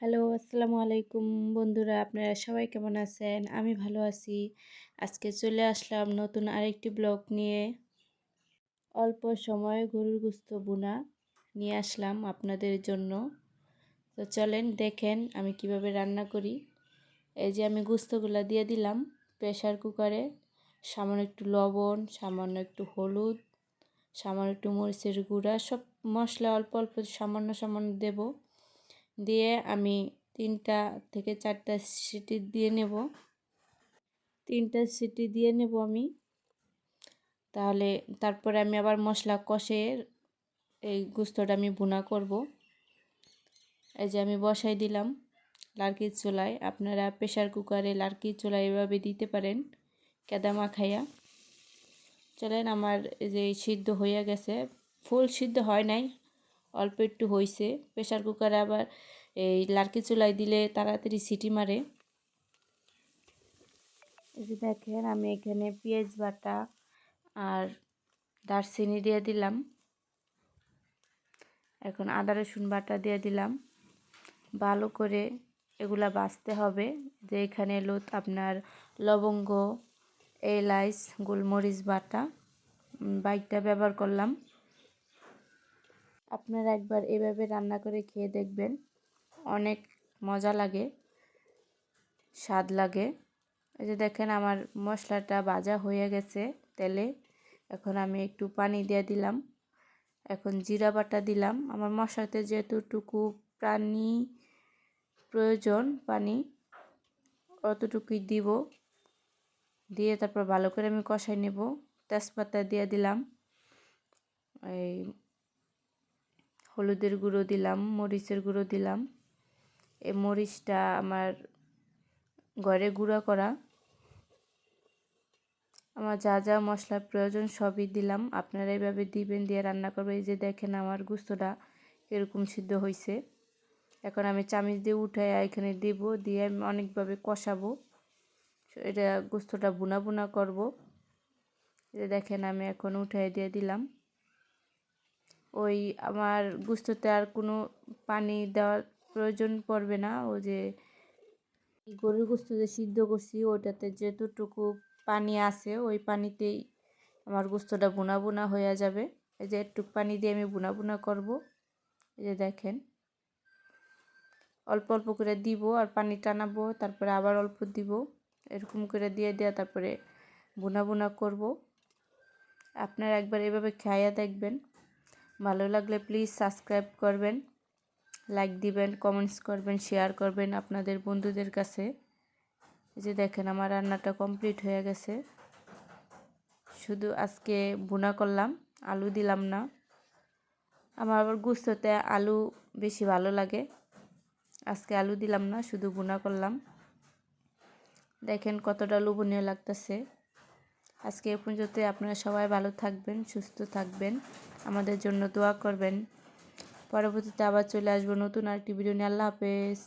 Hello, আসসালামু আলাইকুম বন্ধুরা, আপনারা সবাই কেমন আছেন? আমি ভালো আছি। আজকে চলে আসলাম নতুন আরেকটি ব্লগ নিয়ে। অল্প সময় গরুর গুস্ত বোনা নিয়ে আসলাম আপনাদের জন্য। তো চলেন দেখেন আমি কীভাবে রান্না করি। এই যে আমি গুস্তগুলা দিয়ে দিলাম প্রেশার কুকারে। সামান্য একটু লবণ, সামান্য একটু হলুদ, সামান্য একটু মরিচের গুঁড়া, সব মশলা অল্প অল্প সামান্য সামান্য দেবো। দিয়ে আমি তিনটা থেকে চারটা সিটি দিয়ে নেব। তিনটা সিটি দিয়ে নেব আমি। তাহলে তারপরে আমি আবার মশলা কষে এই গুস্তটা আমি বুনা করব। এই যে আমি বসাই দিলাম লার্কির চুলায়। আপনারা প্রেশার কুকারে লার্কির চুলায় এভাবে দিতে পারেন কেদা মাখাইয়া চলেন, আমার যে সিদ্ধ হইয়া গেছে। ফুল সিদ্ধ হয় নাই। অল্প একটু হয়েছে প্রেশার কুকারে আবার এই লার্কি চুলাই দিলে তাড়াতাড়ি সিটি মারে। দেখেন, আমি এখানে পেঁয়াজ বাটা আর দারচিনি দিয়ে দিলাম। এখন আদা, রসুন বাটা দিয়ে দিলাম। ভালো করে এগুলা বাছতে হবে। যে এখানে লোত আপনার লবঙ্গ, এলাইচ, গোলমরিচ বাটা বাইকটা ব্যবহার করলাম। আপনারা একবার এভাবে রান্না করে খেয়ে দেখবেন। অনেক মজা লাগে, স্বাদ লাগে। এই যে দেখেন আমার মশলাটা ভাজা হয়ে গেছে তেলে। এখন আমি একটু পানি দিয়ে দিলাম। এখন জিরা বাটা দিলাম। আমার মশলাতে যেতটুকু প্রাণী প্রয়োজন, পানি, অতটুকুই দিব। দিয়ে তারপর ভালো করে আমি কষাই নেব। তেজপাতা দিয়ে দিলাম। এই হলুদের গুঁড়ো দিলাম, মরিচের গুঁড়ো দিলাম। এই মরিচটা আমার ঘরে গুঁড়া করা। আমার যা যা মশলার প্রয়োজন সবই দিলাম। আপনারা এইভাবে দিবেন দিয়ে রান্না করবেন এই যে দেখেন আমার গুস্তটা এরকম সিদ্ধ হয়েছে এখন আমি চামিচ দিয়ে উঠে এখানে দিব, দিয়ে আমি অনেকভাবে কষাবো। এটা গুস্তটা বুনা বুনা করব। দেখেন আমি এখন উঠে দিয়ে দিলাম। ওই আমার গুস্ততে আর কোনো পানি দেওয়ার প্রয়োজন পড়বে না। ও যে গরুর গোস্ত যে সিদ্ধ করছি, ওইটাতে যেতটুকু পানি আছে, ওই পানিতেই আমার গোস্তটা বোনা বোনা হয়ে যাবে। এই যে একটু পানি দিয়ে আমি বোনা বোনা করব। এই যে দেখেন, অল্প অল্প করে দিব আর পানি টানাবো, তারপরে আবার অল্প দিব। এরকম করে দিয়ে দেওয়া তারপরে বোনা বোনা করব। আপনারা একবার এভাবে খাইয়া দেখবেন। ভালো লাগলে প্লিজ সাবস্ক্রাইব করবেন লাইক দিবেন কমেন্টস করবেন শেয়ার করবেন আপনাদের বন্ধুদের কাছে। এই যে দেখেন আমার রান্নাটা কমপ্লিট হয়ে গেছে। শুধু আজকে বুনা করলাম, আলু দিলাম না। আমার আবার গুস্ততে আলু বেশি ভালো লাগে। আজকে আলু দিলাম না, শুধু বুনা করলাম। দেখেন কতটা লোভনীয় লাগতেছে। আজকে এ পর্যন্ত আপনারা সবাই ভালো থাকবেন, সুস্থ থাকবেন। আমাদের জন্য দোয়া করবেন। পরবর্তীতে আবার চলে আসব নতুন আরেকটি ভিডিও নিয়ে। আল্লাহ হাফেজ।